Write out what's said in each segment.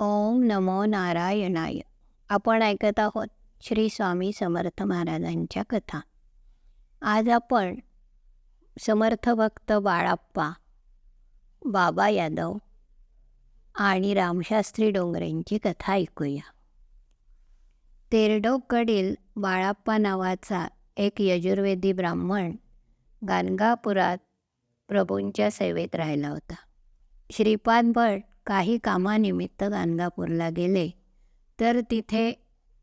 ओम नमो नारायणाय. आपण ऐकत आहोत श्री स्वामी समर्थ महाराजांच्या कथा. आज आपण समर्थ भक्त बाळाप्पा बाबा यादव आणि रामशास्त्री डोंगरेंची कथा ऐकूया. तेरडोककडील बाळाप्पा नावाचा एक यजुर्वेदी ब्राह्मण गाणगापुरात प्रभूंच्या सेवेत राहिला होता. श्रीपाद भट काही कामानिमित्त गाणगापूरला गेले तर तिथे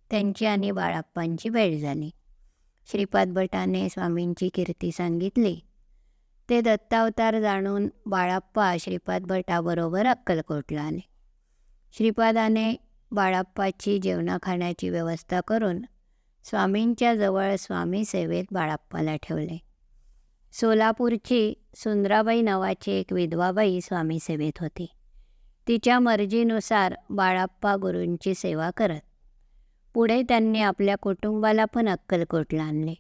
त्यांची आणि बाळाप्पांची भेट झाली. श्रीपाद भटाने स्वामींची कीर्ती सांगितली. ते दत्तावतार जाणून बाळाप्पा श्रीपाद भटाबरोबर अक्कलकोटला आले. श्रीपादाने बाळाप्पाची जेवणा खाण्याची व्यवस्था करून स्वामींच्या जवळ स्वामी सेवेत बाळाप्पाला ठेवले. सोलापूरची सुंदराबाई नावाची एक विधवाबाई स्वामी सेवेत होती. तिच्या मर्जीनुसार बाळाप्पा गुरूंची सेवा करत. पुढे त्यांनी आपल्या कुटुंबाला पण अक्कलकोटला आणले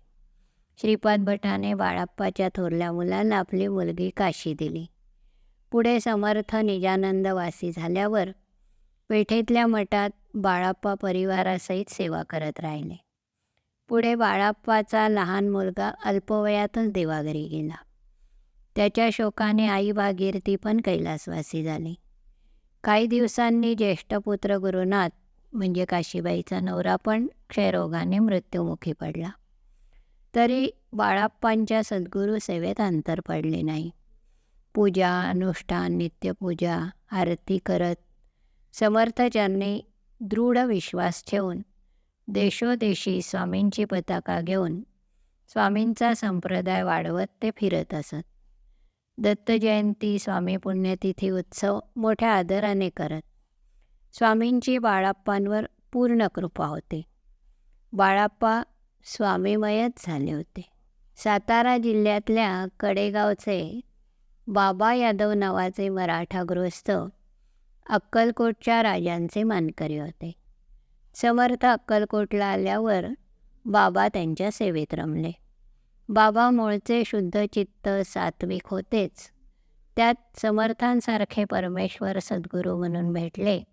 श्रीपाद भटाने बाळाप्पाच्या थोरल्या मुलाला आपली मुलगी काशी दिली. पुढे समर्थ निजानंदवासी झाल्यावर पेठेतल्या मठात बाळाप्पा परिवारासहित सेवा करत राहिले. पुढे बाळाप्पाचा लहान मुलगा अल्पवयातच देवाघरी गेला. त्याच्या शोकाने आई भागीरथी पण कैलासवासी झाली. काही दिवसांनी ज्येष्ठ पुत्र गुरुनाथ म्हणजे काशीबाईचा नवरा पण क्षयरोगाने मृत्युमुखी पडला. तरी बाळाप्पांच्या सद्गुरू सेवेत अंतर पडले नाही. पूजा अनुष्ठान नित्यपूजा आरती करत समर्थांनी दृढ विश्वास ठेवून देशोदेशी स्वामींची पताका घेऊन स्वामींचा संप्रदाय वाढवत ते फिरत असत. दत्तजयंती स्वामी पुण्यतिथी उत्सव मोठ्या आदराने करत. स्वामींची बाळाप्पांवर पूर्ण कृपा होते. बाळाप्पा स्वामीमयच झाले होते. सातारा जिल्ह्यातल्या कडेगावचे बाबा यादव नावाचे मराठा गृहस्थ अक्कलकोटच्या राजांचे मानकरी होते. समर्थ अक्कलकोटला आल्यावर बाबा त्यांच्या सेवेत रमले. बाबा मूळचे शुद्ध चित्त सात्विक होतेच. त्यात समर्थांसारखे परमेश्वर सद्गुरू म्हणून भेटले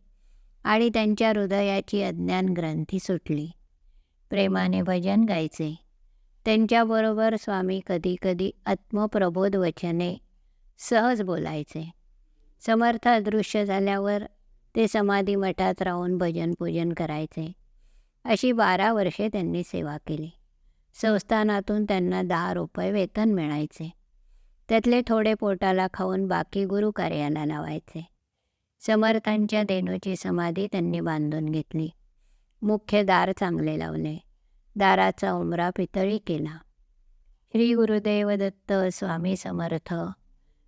आणि त्यांच्या हृदयाची अज्ञान ग्रंथी सुटली. प्रेमाने भजन गायचे. त्यांच्याबरोबर स्वामी कधीकधी आत्मप्रबोध वचने सहज बोलायचे. समर्थ अदृश्य झाल्यावर ते समाधी मठात राहून भजन पूजन करायचे. अशी बारा वर्षे त्यांनी सेवा केली. संस्थानातून त्यांना दहा रुपये वेतन मिळायचे. त्यातले थोडे पोटाला खाऊन बाकी गुरु कार्याला लावायचे. समर्थांच्या देणूची समाधी त्यांनी बांधून घेतली. मुख्य दार चांगले लावले. दाराचा उमरा पितळी केला. श्री गुरुदेव दत्त स्वामी समर्थ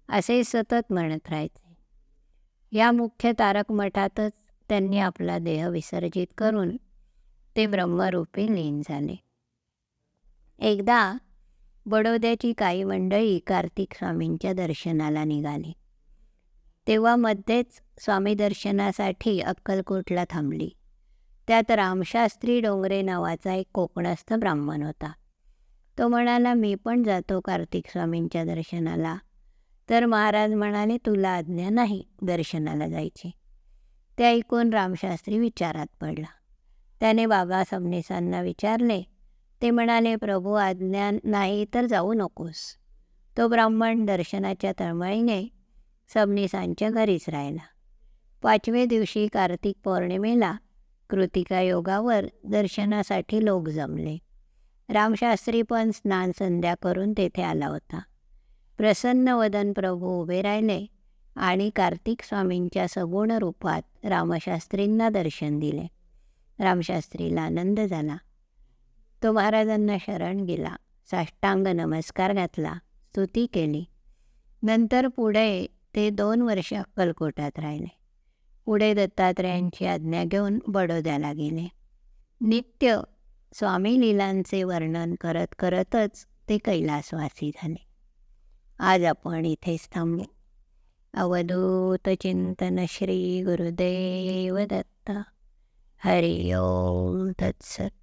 असे सतत म्हणत राहायचे. या मुख्य तारक मठातच त्यांनी आपला देह विसर्जित करून ते ब्रह्मरूपी लीन झाले. एकदा बडोद्याची काही मंडळी कार्तिक स्वामींच्या दर्शनाला निघाली. तेव्हा मध्येच स्वामी दर्शनासाठी अक्कलकोटला थांबली. त्यात रामशास्त्री डोंगरे नावाचा एक कोकणस्थ ब्राह्मण होता. तो म्हणाला मी पण जातो कार्तिक स्वामींच्या दर्शनाला. तर महाराज म्हणाले तुला आज्ञा नाही दर्शनाला जायची. ते ऐकून रामशास्त्री विचारात पडला. त्याने बाबा सबनीसांना विचारले ते म्हणाले प्रभू आज्ञा नाही तर जाऊ नकोस. तो ब्राह्मण दर्शनाच्या तळमळीने सबनीसांच्या घरीच राहिला. पाचव्या दिवशी कार्तिक पौर्णिमेला कृतिका योगावर दर्शनासाठी लोक जमले. रामशास्त्री पण स्नान संध्या करून तेथे आला होता. प्रसन्न वदन प्रभू उभे राहिले आणि कार्तिक स्वामींच्या सगुण रूपात रामशास्त्रींना दर्शन दिले. रामशास्त्रीला आनंद झाला. तो महाराजांना शरण गेला. साष्टांग नमस्कार घातला. स्तुती केली. नंतर पुढे ते दोन वर्ष अक्कलकोटात राहिले. पुढे दत्तात्रयांची आज्ञा घेऊन बडोद्याला गेले. नित्य स्वामी लीलांचे वर्णन करत करतच ते कैलासवासी झाले. आज आपण इथेच थांबू अवधूत चिंतन श्री गुरुदेव दत्त. हरि ओम तत्सत.